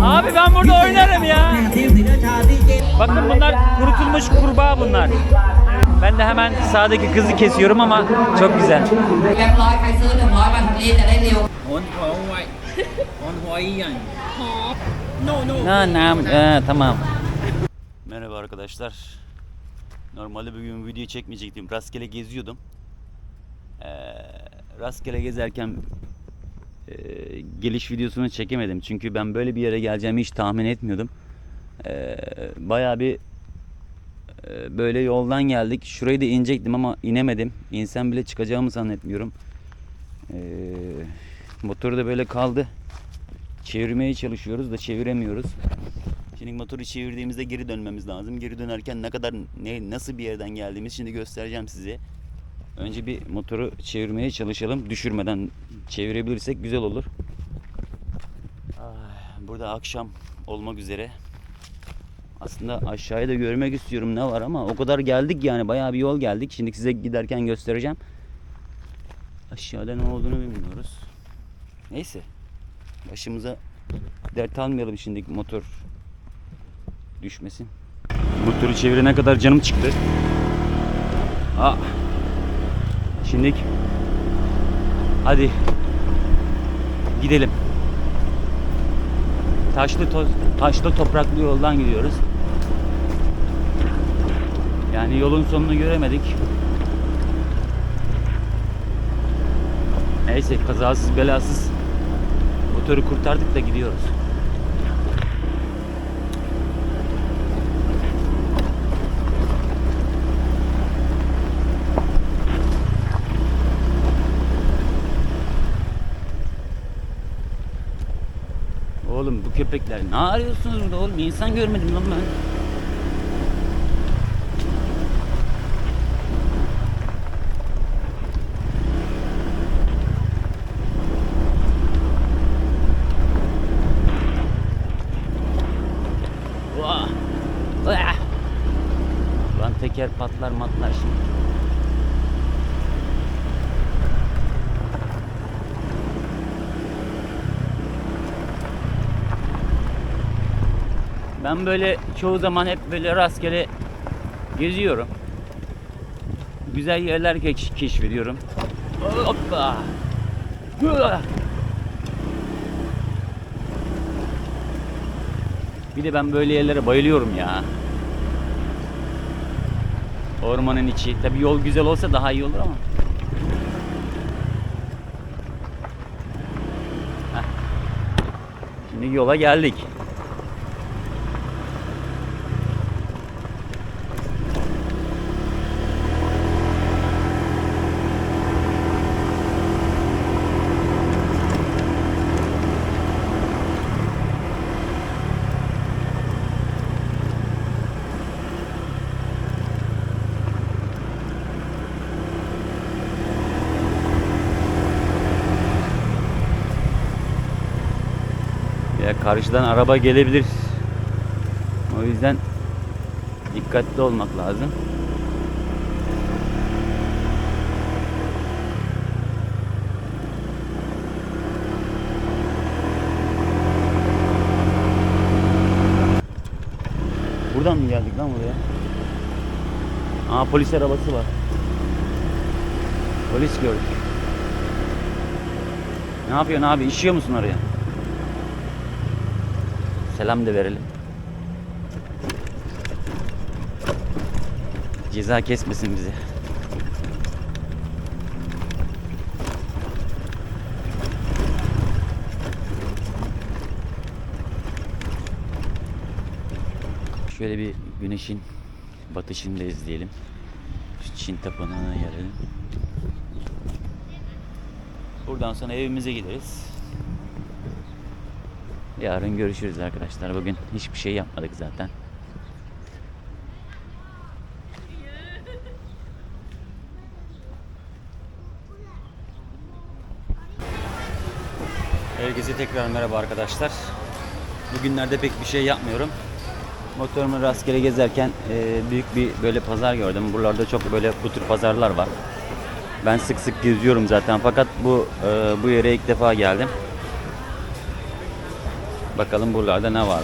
Abi ben burada oynarım ya. Bakın bunlar kurutulmuş kurbağa bunlar. Ben de hemen sağdaki kızı kesiyorum ama çok güzel. 10 no, tamam. Merhaba arkadaşlar. Normalde bugün video çekmeyecektim. Rastgele geziyordum. Ee, rastgele gezerken e, geliş videosunu çekemedim. Çünkü ben böyle bir yere geleceğimi hiç tahmin etmiyordum. Ee, bayağı bir e, böyle yoldan geldik. Şurayı da inecektim ama inemedim. İnsem bile çıkacağımı zannetmiyorum. Ee, motor da böyle kaldı. Çevirmeye çalışıyoruz da çeviremiyoruz. Şimdi motoru çevirdiğimizde geri dönmemiz lazım. Geri dönerken ne kadar ne nasıl bir yerden geldiğimizi şimdi göstereceğim size. Önce bir motoru çevirmeye çalışalım. Düşürmeden çevirebilirsek güzel olur. Ah, Burada akşam olmak üzere. Aslında aşağıya da görmek istiyorum ne var ama o kadar geldik yani bayağı bir yol geldik. Şimdi size giderken göstereceğim. Aşağıda ne olduğunu bilmiyoruz. Neyse. Başımıza dert almayalım şimdi motor düşmesin. Motoru çevirene kadar canım çıktı. Aa. Şimdi hadi gidelim. Taşlı toz, taşlı topraklı yoldan gidiyoruz. Yani yolun sonunu göremedik. Neyse kazasız belasız motoru kurtardık da gidiyoruz. Oğlum bu köpekler ne arıyorsunuz burada oğlum? İnsan görmedim lan ben. Ben böyle çoğu zaman hep böyle rastgele geziyorum. Güzel yerler keş- keşfediyorum. Hoppa. Bir de ben böyle yerlere bayılıyorum ya. Ormanın içi. Tabi yol güzel olsa daha iyi olur ama. Heh. Şimdi yola geldik. Ya karşıdan araba gelebilir. O yüzden dikkatli olmak lazım. Buradan mı geldik lan buraya? Aa polis arabası var. Polis gördük. Ne yapıyorsun abi? İşiyor musun oraya? Selam da verelim. Ceza kesmesin bizi. Şöyle bir güneşin batışını da izleyelim. Şu Çin tapınağına gelelim. Buradan sonra evimize gideriz. Yarın görüşürüz arkadaşlar. Bugün hiçbir şey yapmadık zaten. Herkese tekrar merhaba arkadaşlar. Bugünlerde pek bir şey yapmıyorum. Motorumu rastgele gezerken e, büyük bir böyle pazar gördüm. Buralarda çok böyle bu tür pazarlar var. Ben sık sık geziyorum zaten fakat bu e, bu yere ilk defa geldim. Bakalım buralarda ne var.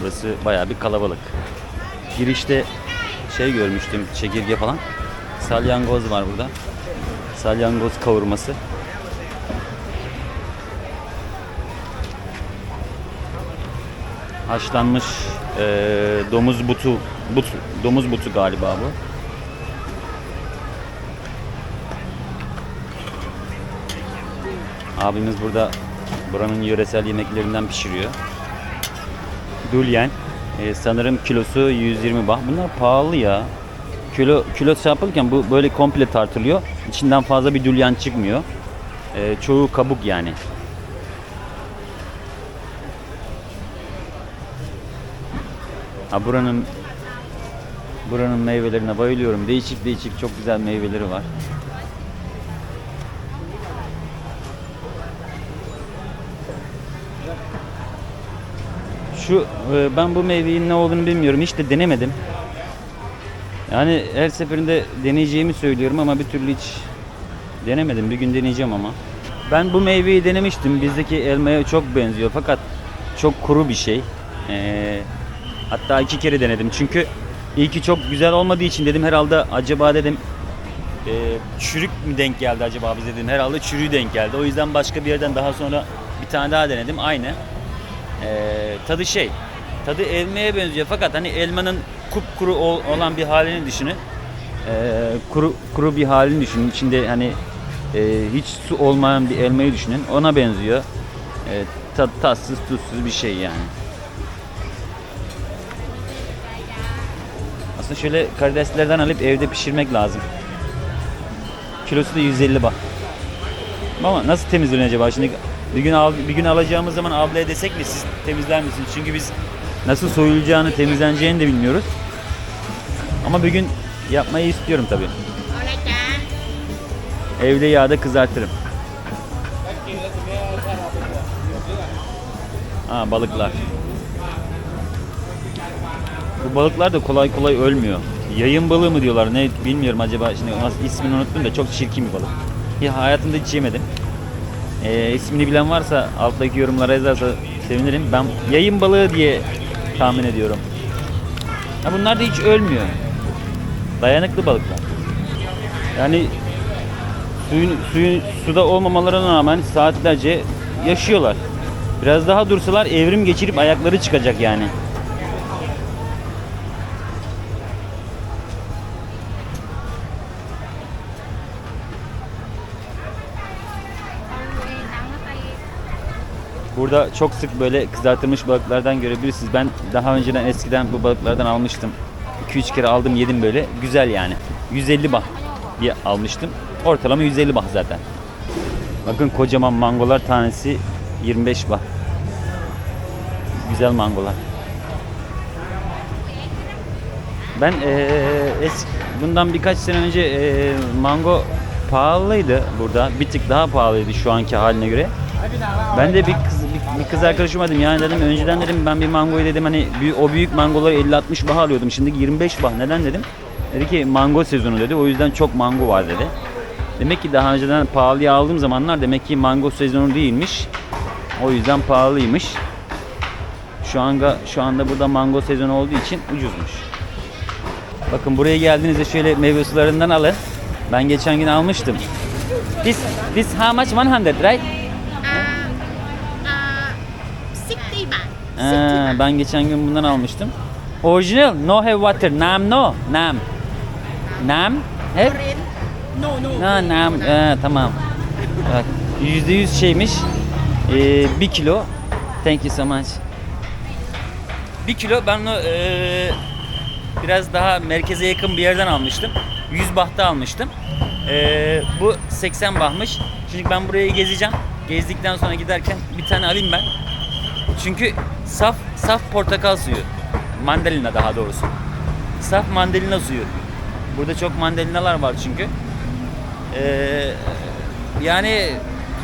Burası bayağı bir kalabalık. Girişte şey görmüştüm, çekirge falan. Salyangoz var burada. Salyangoz kavurması. Haşlanmış eee, domuz butu, but, domuz butu galiba bu. Abimiz burada buranın yöresel yemeklerinden pişiriyor. Dulyen. Ee, sanırım kilosu 120 bah. Bunlar pahalı ya. Kilo kilo şey yapılırken bu böyle komple tartılıyor. İçinden fazla bir dulyen çıkmıyor. Ee, çoğu kabuk yani. Ha buranın buranın meyvelerine bayılıyorum. Değişik değişik çok güzel meyveleri var. Şu e, ben bu meyvenin ne olduğunu bilmiyorum. Hiç de denemedim. Yani her seferinde deneyeceğimi söylüyorum ama bir türlü hiç denemedim. Bir gün deneyeceğim ama. Ben bu meyveyi denemiştim. Bizdeki elmaya çok benziyor fakat çok kuru bir şey. Ee, hatta iki kere denedim. Çünkü ilki çok güzel olmadığı için dedim herhalde acaba dedim e, çürük mü denk geldi acaba bize dedim. Herhalde çürüğü denk geldi. O yüzden başka bir yerden daha sonra bir tane daha denedim. Aynı. Ee, tadı şey, tadı elmaya benziyor fakat hani elmanın kupkuru ol- olan bir halini düşünün. Ee, kuru kuru bir halini düşünün. İçinde hani e, hiç su olmayan bir elmayı düşünün. Ona benziyor. Ee, tat, tatsız tuzsuz bir şey yani. Aslında şöyle karideslerden alıp evde pişirmek lazım. Kilosu da 150 baht. Ama nasıl temizleniyor acaba? Şimdi bir gün al, bir gün alacağımız zaman ablaya desek mi siz temizler misiniz? Çünkü biz nasıl soyulacağını, temizleneceğini de bilmiyoruz. Ama bir gün yapmayı istiyorum tabii. Evde yağda kızartırım. Ha balıklar. Bu balıklar da kolay kolay ölmüyor. Yayın balığı mı diyorlar ne bilmiyorum acaba şimdi ismini unuttum da çok çirkin bir balık. Ya hayatımda hiç yemedim. Ee, ismini bilen varsa alttaki yorumlara yazarsa sevinirim. Ben yayın balığı diye tahmin ediyorum. Ya bunlar da hiç ölmüyor. Dayanıklı balıklar. Yani suyun, suyun suda olmamalarına rağmen saatlerce yaşıyorlar. Biraz daha dursalar evrim geçirip ayakları çıkacak yani. Burada çok sık böyle kızartılmış balıklardan görebilirsiniz. Ben daha önceden eskiden bu balıklardan almıştım. 2-3 kere aldım yedim böyle. Güzel yani. 150 bah diye almıştım. Ortalama 150 bah zaten. Bakın kocaman mangolar tanesi 25 bah. Güzel mangolar. Ben eee es bundan birkaç sene önce eee, mango pahalıydı burada. Bir tık daha pahalıydı şu anki haline göre. Ben de bir bir, kız arkadaşıma dedim yani dedim önceden dedim ben bir mangoyu dedim hani o büyük mangoları 50-60 bah alıyordum. Şimdi 25 bah. Neden dedim? Dedi ki mango sezonu dedi. O yüzden çok mango var dedi. Demek ki daha önceden pahalıya aldığım zamanlar demek ki mango sezonu değilmiş. O yüzden pahalıymış. Şu anda şu anda burada mango sezonu olduğu için ucuzmuş. Bakın buraya geldiğinizde şöyle meyve sularından alın. Ben geçen gün almıştım. This this how much 100 right? Aa, ben geçen gün bundan almıştım. Original, no have water, nam no, nam. Nam? Orange. No, no. Ha, nam, Ee, tamam. Yüzde yüz şeymiş. Ee, bir kilo. Thank you so much. Bir kilo ben onu ee, biraz daha merkeze yakın bir yerden almıştım. 100 bahta almıştım. Ee, bu 80 bahmış. Şimdi ben burayı gezeceğim. Gezdikten sonra giderken bir tane alayım ben. Çünkü saf saf portakal suyu. Mandalina daha doğrusu. Saf mandalina suyu. Burada çok mandalinalar var çünkü. Ee, yani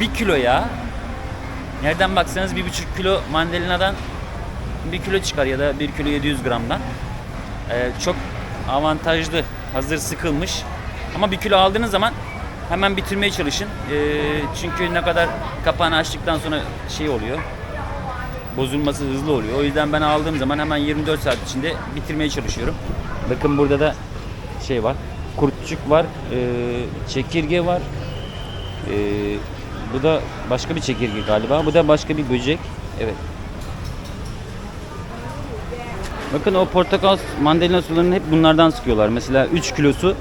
bir kilo ya. Nereden baksanız bir buçuk kilo mandalinadan bir kilo çıkar ya da bir kilo 700 gramdan. Ee, çok avantajlı. Hazır sıkılmış. Ama bir kilo aldığınız zaman hemen bitirmeye çalışın. Ee, çünkü ne kadar kapağını açtıktan sonra şey oluyor. Bozulması hızlı oluyor. O yüzden ben aldığım zaman hemen 24 saat içinde bitirmeye çalışıyorum. Bakın burada da şey var. Kurtçuk var. e, çekirge var. e, bu da başka bir çekirge galiba. Bu da başka bir böcek. Evet. Bakın o portakal mandalina sularını hep bunlardan sıkıyorlar. Mesela 3 kilosu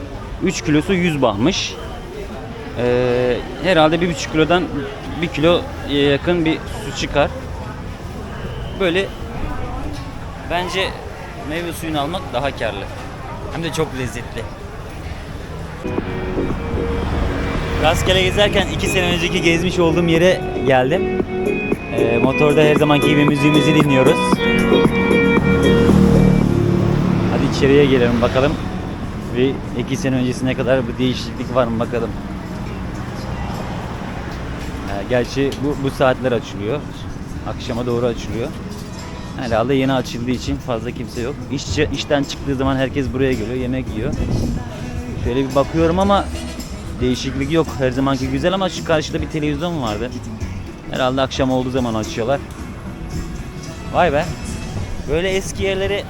3 kilosu 100 bahmış. Ee, herhalde 1,5 kilodan 1 kilo yakın bir su çıkar. Böyle bence meyve suyunu almak daha karlı. Hem de çok lezzetli. Rastgele gezerken 2 sene önceki gezmiş olduğum yere geldim. Ee, motorda her zamanki gibi müziğimizi dinliyoruz. Hadi içeriye gelelim bakalım. Ve iki sene öncesine kadar bir değişiklik var mı bakalım. Ha, gerçi bu, bu saatler açılıyor. Akşama doğru açılıyor. Herhalde yeni açıldığı için fazla kimse yok. İşçi, işten çıktığı zaman herkes buraya geliyor, yemek yiyor. Şöyle bir bakıyorum ama değişiklik yok. Her zamanki güzel ama şu karşıda bir televizyon vardı. Herhalde akşam olduğu zaman açıyorlar. Vay be. Böyle eski yerlere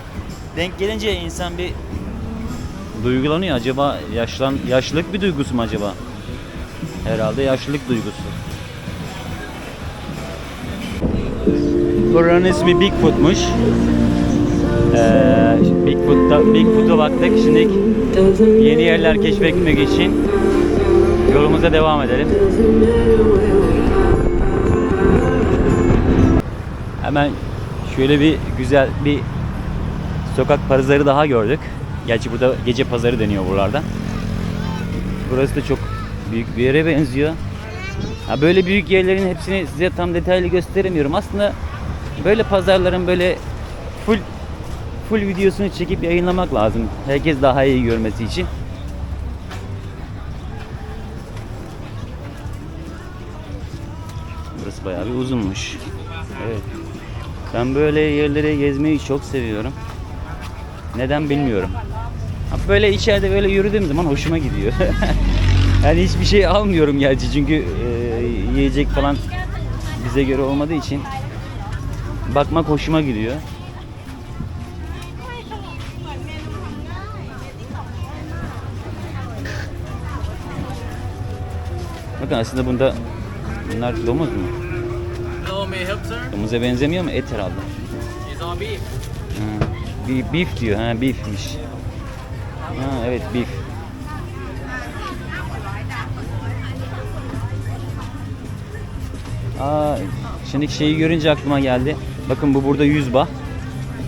denk gelince insan bir duygulanıyor. Acaba yaşlan yaşlılık bir duygusu mu acaba? Herhalde yaşlılık duygusu. Buranın ismi Bigfoot'muş. Ee, Bigfoot'ta Bigfoot'a baktık. Şimdi yeni yerler keşfetmek için yolumuza devam edelim. Hemen şöyle bir güzel bir sokak pazarı daha gördük. Gerçi burada gece pazarı deniyor buralarda. Burası da çok büyük bir yere benziyor. Ha böyle büyük yerlerin hepsini size tam detaylı gösteremiyorum. Aslında böyle pazarların böyle full full videosunu çekip yayınlamak lazım. Herkes daha iyi görmesi için. Burası bayağı bir uzunmuş. Evet. Ben böyle yerlere gezmeyi çok seviyorum. Neden bilmiyorum. Böyle içeride böyle yürüdüğüm zaman hoşuma gidiyor. yani hiçbir şey almıyorum gerçi çünkü e, yiyecek falan bize göre olmadığı için bakmak hoşuma gidiyor. Bakın aslında bunda bunlar domuz mu? Domuza benzemiyor mu? Et herhalde. Ha, beef diyor. Ha beefmiş. Ha evet beef. Aa, şimdi şeyi görünce aklıma geldi. Bakın bu burada 100 bah.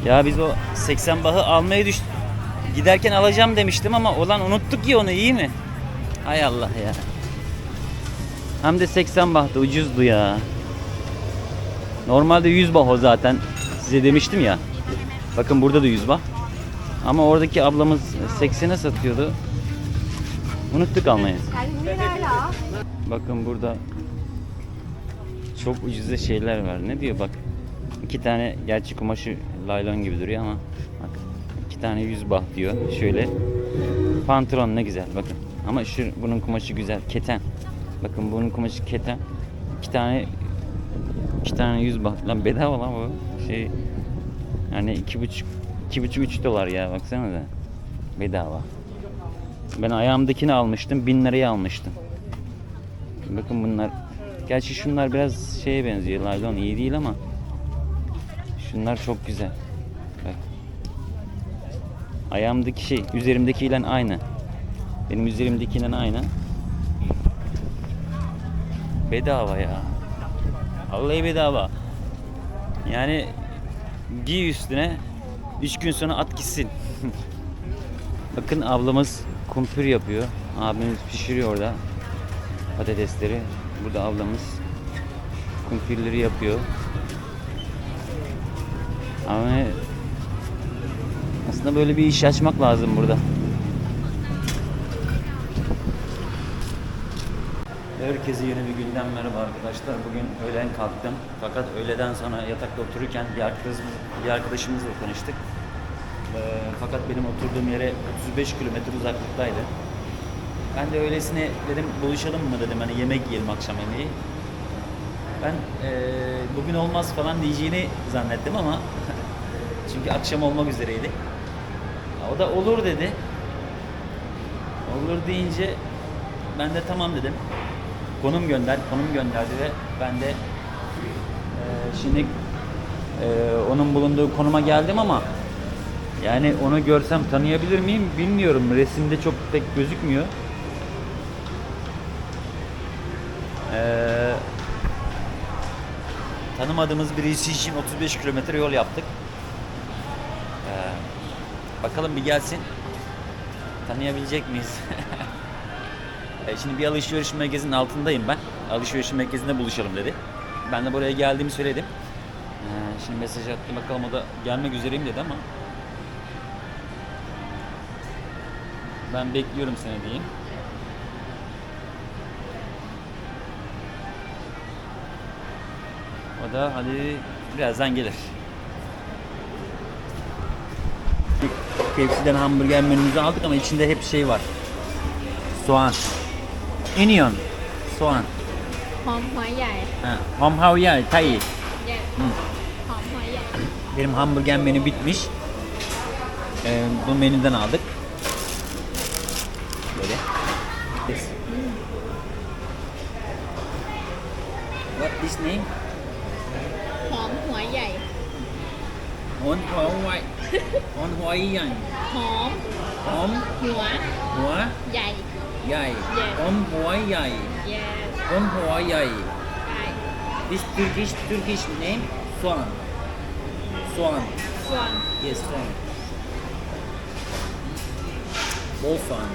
Ya biz o 80 bahı almaya düş giderken alacağım demiştim ama olan unuttuk ya onu iyi mi? Hay Allah ya. Hem de 80 bahtı ucuzdu ya. Normalde 100 bah o zaten. Size demiştim ya. Bakın burada da 100 bah. Ama oradaki ablamız 80'e satıyordu. Unuttuk almayı. Bakın burada çok ucuza şeyler var. Ne diyor bak. İki tane gerçi kumaşı laylon gibi duruyor ama bak iki tane 100 bah diyor. Şöyle pantolon ne güzel bakın. Ama şu bunun kumaşı güzel. Keten. Bakın bunun kumaşı keten. İki tane iki tane 100 baht. Lan bedava lan bu. Şey yani iki buçuk iki buçuk üç dolar ya baksana da. Bedava. Ben ayağımdakini almıştım. Bin liraya almıştım. Bakın bunlar. Gerçi şunlar biraz şeye benziyor. Laylon iyi değil ama. Şunlar çok güzel. Bak. Ayağımdaki şey üzerimdekiyle aynı. Benim üzerimdekiyle aynı. Bedava ya. Vallahi bedava. Yani giy üstüne 3 gün sonra at gitsin. Bakın ablamız kumpir yapıyor. Abimiz pişiriyor orada patatesleri. Burada ablamız kumpirleri yapıyor. Ama aslında böyle bir iş açmak lazım burada. Herkese yeni bir günden merhaba arkadaşlar. Bugün öğlen kalktım. Fakat öğleden sonra yatakta otururken bir arkadaşımız, bir arkadaşımızla tanıştık. Ee, fakat benim oturduğum yere 35 kilometre uzaklıktaydı. Ben de öylesine dedim buluşalım mı dedim hani yemek yiyelim akşam yemeği. Ben eee, bugün olmaz falan diyeceğini zannettim ama çünkü akşam olmak üzereydi. O da olur dedi. Olur deyince ben de tamam dedim. Konum gönder, konum gönderdi ve ben de eee, şimdi eee, onun bulunduğu konuma geldim ama yani onu görsem tanıyabilir miyim bilmiyorum. Resimde çok pek gözükmüyor. Eee tanımadığımız birisi için 35 kilometre yol yaptık. Bakalım bir gelsin. Tanıyabilecek miyiz? E, Şimdi bir alışveriş merkezinin altındayım ben. Alışveriş merkezinde buluşalım dedi. Ben de buraya geldiğimi söyledim. Ee, şimdi mesaj attı bakalım o da gelmek üzereyim dedi ama ben bekliyorum seni diyeyim. O da hadi birazdan gelir. KFC'den hamburger menümüzü aldık ama içinde hep şey var. Soğan. Onion. Soğan. หอมหัวใหญ่ Ha, ham havya, tay. ใหญ่ Hı. หอมหัวใหญ่ Benim hamburger menü bitmiş. Ee, bu menüden aldık. Böyle. This. What this name? หอมหัวใหญ่ On Hawaii. On Hawaii. หอม Om หัว Hua ใหญ่ Yai. Yeah. Om Hua Yai. yes Om Hua Yai. ใช่ This Turkish Turkish name Soğan. Soğan. ส่วน Yes, soğan. Bol soğan.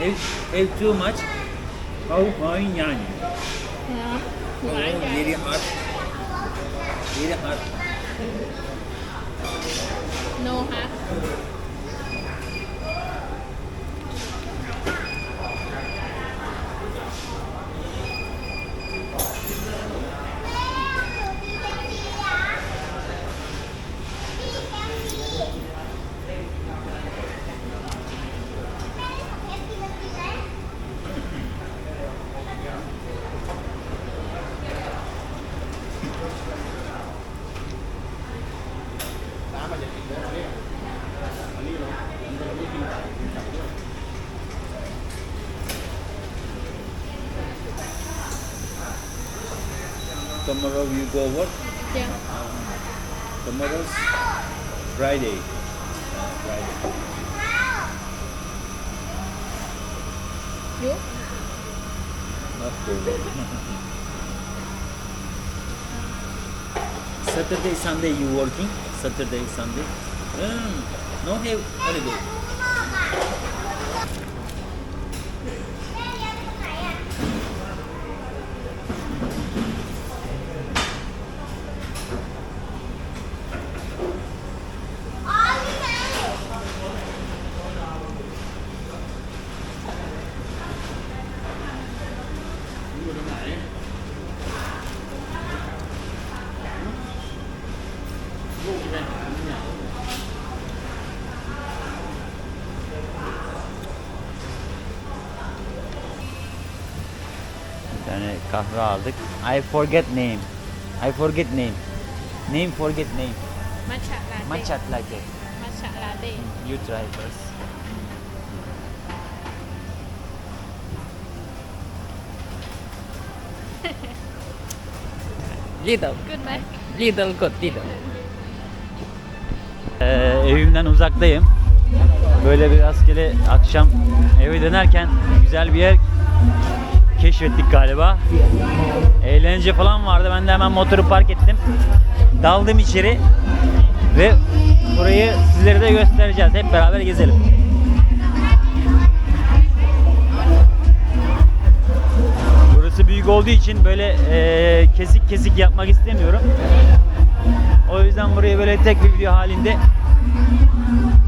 Have, have too much. How how yan? หอมหัว Oh, ใหญ่ very hot. Very hot. no ฮะ tomorrow you go work? Yeah. Um, tomorrow's Friday. Uh, Friday. You? Not today. Saturday, Sunday you working? Saturday, Sunday? Mm, no have holiday. Yani kahve aldık. I forget name. I forget name. Name forget name. Matcha latte. Matcha latte. Matcha latte. Hmm, you try first. Lidl. Good man. Lidl good, Lidl. Ee, evimden uzaktayım. Böyle bir rastgele akşam eve dönerken güzel bir yer keşfettik galiba. Eğlence falan vardı. Ben de hemen motoru park ettim. Daldım içeri ve burayı sizlere de göstereceğiz. Hep beraber gezelim. Burası büyük olduğu için böyle eee, kesik kesik yapmak istemiyorum. O yüzden burayı böyle tek bir video halinde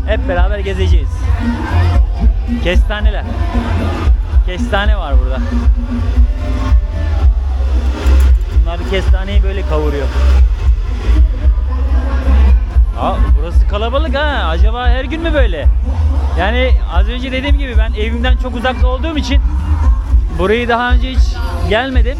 hep beraber gezeceğiz. Kestaneler. Kestane var burada. Bunlar kestaneyi böyle kavuruyor. Aa, burası kalabalık ha. Acaba her gün mü böyle? Yani az önce dediğim gibi ben evimden çok uzakta olduğum için burayı daha önce hiç gelmedim.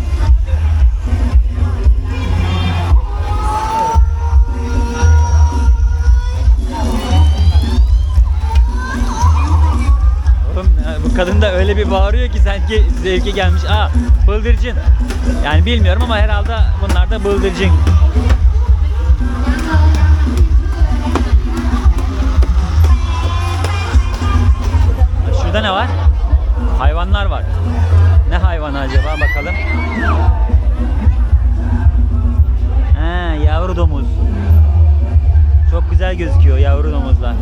Kadın da öyle bir bağırıyor ki sanki zevke gelmiş. Aa bıldırcın. Yani bilmiyorum ama herhalde bunlar da bıldırcın. Şurada ne var? Hayvanlar var. Ne hayvanı acaba bakalım. Ha, yavru domuz. Çok güzel gözüküyor yavru domuzlar.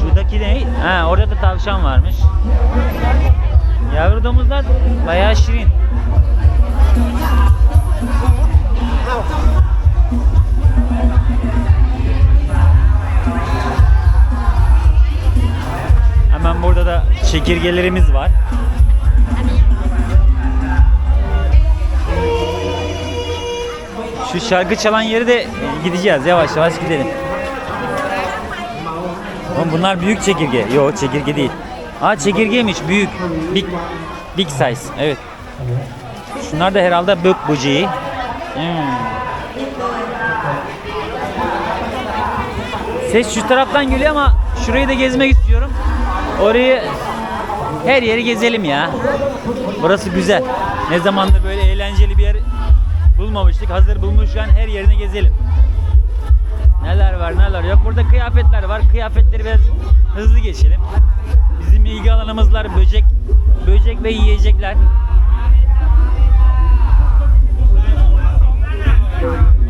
Şuradaki ne? Ha, orada da tavşan varmış. Yavru domuzlar bayağı şirin. Hemen burada da çekirgelerimiz var. Şu şarkı çalan yeri de gideceğiz. Yavaş yavaş gidelim. Oğlum bunlar büyük çekirge. Yok çekirge değil. Aa çekirgeymiş büyük. Big big size. Evet. Şunlar da herhalde bök böceği. Hmm. Ses şu taraftan geliyor ama şurayı da gezmek istiyorum. Orayı her yeri gezelim ya. Burası güzel. Ne zamandır böyle eğlenceli bir yer bulmamıştık. Hazır bulmuşken her yerini gezelim. Neler var neler yok. Burada kıyafetler var. Kıyafetleri biraz hızlı geçelim. Bizim ilgi alanımızlar böcek böcek ve yiyecekler.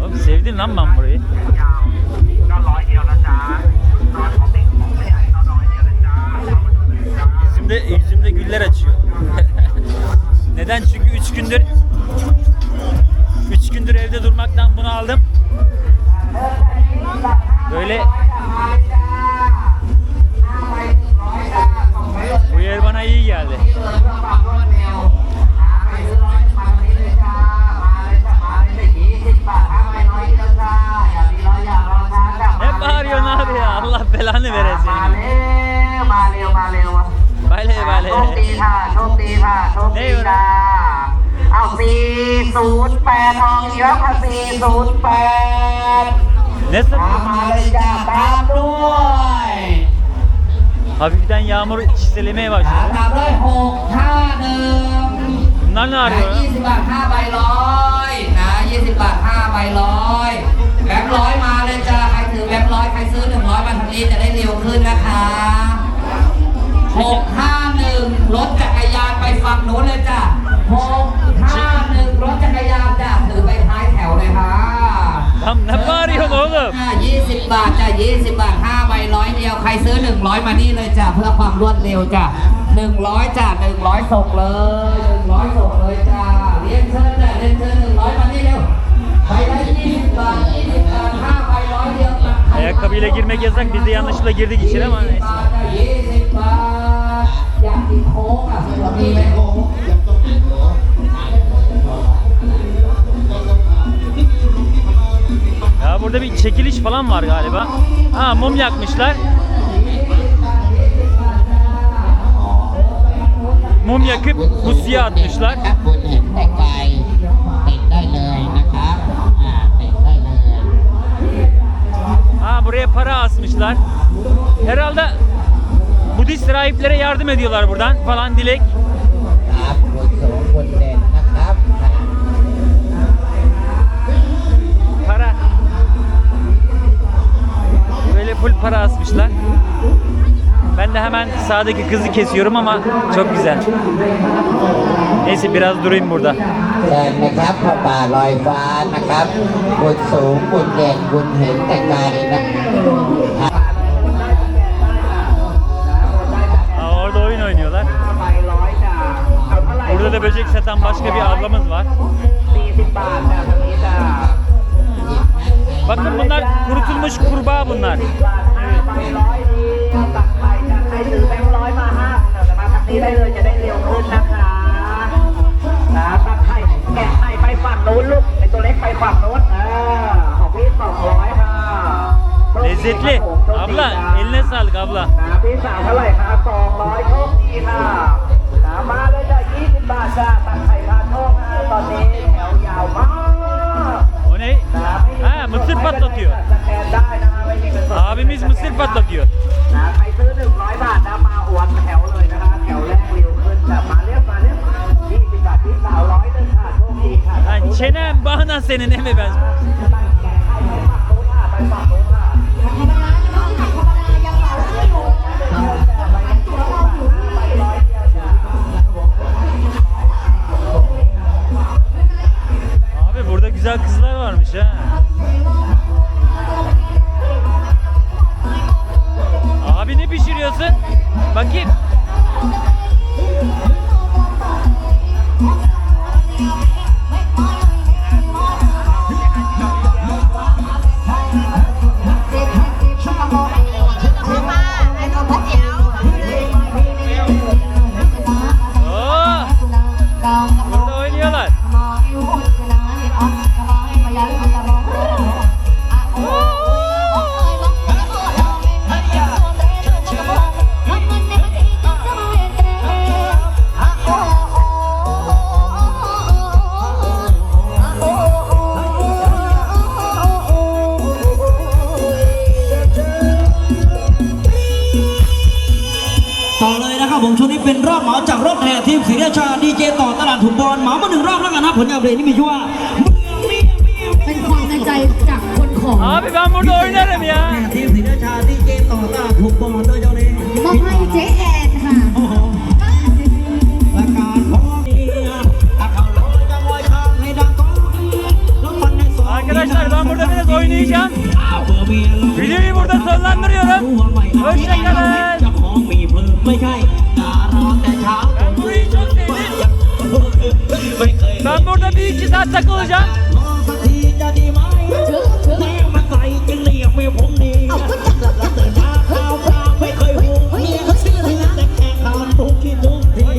Oğlum sevdin lan ben burayı. Yüzümde, yüzümde güller açıyor. Neden? Çünkü 3 gündür 3 gündür evde durmaktan bunu aldım. ดูเละเวียนมาในอีกอย่างเลยเฮ้ยบาริโอนาเบียอัลลอฮ์ลานี่เบรซิมาเร็วมาเร็วมาเร็วไปเลยยโชคดีค่ะโชคดีค่ะโชคดีค่ะเอาสี่ศูนย์แปดทองอีกแล้วค่ะสี่ศูนย์แปด Ne ตามมาเลยจ้าตามด้วย Hafiften yağmur çiselemeye ขา başladı. ตามด้วยหกห้าหนึ่ง Bunlar ne นะ arıyor? ยี่สิบบาทห้าใบร้อยนะยี่สิบบาทห้าใบร้อยแบงค์ร้อยมาเลยจ้าใครถือแบงค์ร้อยใครซื้อหนึ่งร้อยมาทางนี้จะได้เร็วขึ้นนะคะหกห้าหนึ่งรถจักรยาน บบาทจ้ะยี่สิบบาทห้าใบร้อยเดียว ใครซื้อหนึ่งร้อยมานี่เลยจ้ะเพื่อความรวดเร็วจ้ะหนึ่งร้อยจ้ะหนึ่งร้อยส่งเลยหนึ่งร้อยส่งเลยจ้ะเรียนเชิญจ้ะเรียนเชิญหนึ่งร้อยมานี่เร็วใครได้ยี่สิบบาทยี่สิบบาทห้าใบร้อยเดียวจ้ะใคร Ayakkabıyla girmek yasak. Biz de yanlışlıkla girdik içeri ama ยี่สิ neyse. บบาทจ้ะยี่สิบบาทอยากกินโค้กอะเรามีไหมโค้ก Ya Burada bir çekiliş falan var galiba. Ha mum yakmışlar. Mum yakıp bu suya atmışlar. Ha buraya para asmışlar. Herhalde Budist rahiplere yardım ediyorlar buradan falan dilek. full para asmışlar. Ben de hemen sağdaki kızı kesiyorum ama çok güzel. Neyse biraz durayım burada. เชิญนะครับพระป่าลอยฟ้านะครับบุญสูงบุญเด่นบุญเห็นแต่ไกลนะ Ha, orada oyun oynuyorlar. ใบร้อยจ้าเอาเท่าไหร่ Burada da böcek satan başka bir ablamız var. สี่สิบบาทจ้าทางนี้จ้า Bakın bunlar kurutulmuş kurbağa bunlar. บาทห้าใบร้อยทีตักไข่จ้าใครถือแบงค์ร้อยมาห้าเดี๋ยวมาทางนี้ได้เลยจะได้เร็วขึ้นนะคะนะตักไข่แกะไข่ไปฝั่งนู้นลูกไอตัวเล็กไปฝั่งนู้นอ่าของพี่สองร้อยค่ะ Lezzetli. Abla eline sağlık abla. นะพี่สาวเท่าไหร่คะสองร้อยโชคดีค่ะนะมาเลยจ้ะยี่สิบบาทจ้าตักไข่พาโชคนะตอนนี้แถวยาวมาก O ne? mısır patlatıyor. Abimiz mısır patlatıyor. Yani çenen bağına senin eme ben. Abi burada güzel kızlar varmış ha. นะครับผมช่วงนี้เป็นรอบเหมาจากรถแห่ทีมศรีราชาดีเจต่อตลาดถุงบอลเหมามาหนึ่งรอบแล้วกันนะผลงานเพลงนี้มีชื่อว่าเมืองเมียเมียเป็นความในใจจากคนของ Abi ben burada oynarım ya. แห่ทีมศรีราชาดีเจต่อตลาดถุงบอลโดยเจ้าเล่ห์มอบให้เจ๊แอนค่ะ โอ้โหและการของเมียอาเขาลอยจะลอยทางให้ดังก้องรถฟันในซอย Arkadaşlar ben burada biraz oynayacağım. เอาเบอร์เมียลง Videoyu burada sonlandırıyorum. Hoşçakalın. เจ้าของมีเพลิงไม่ใช่ tıraşım. Ben burada bir iki saat takılacağım.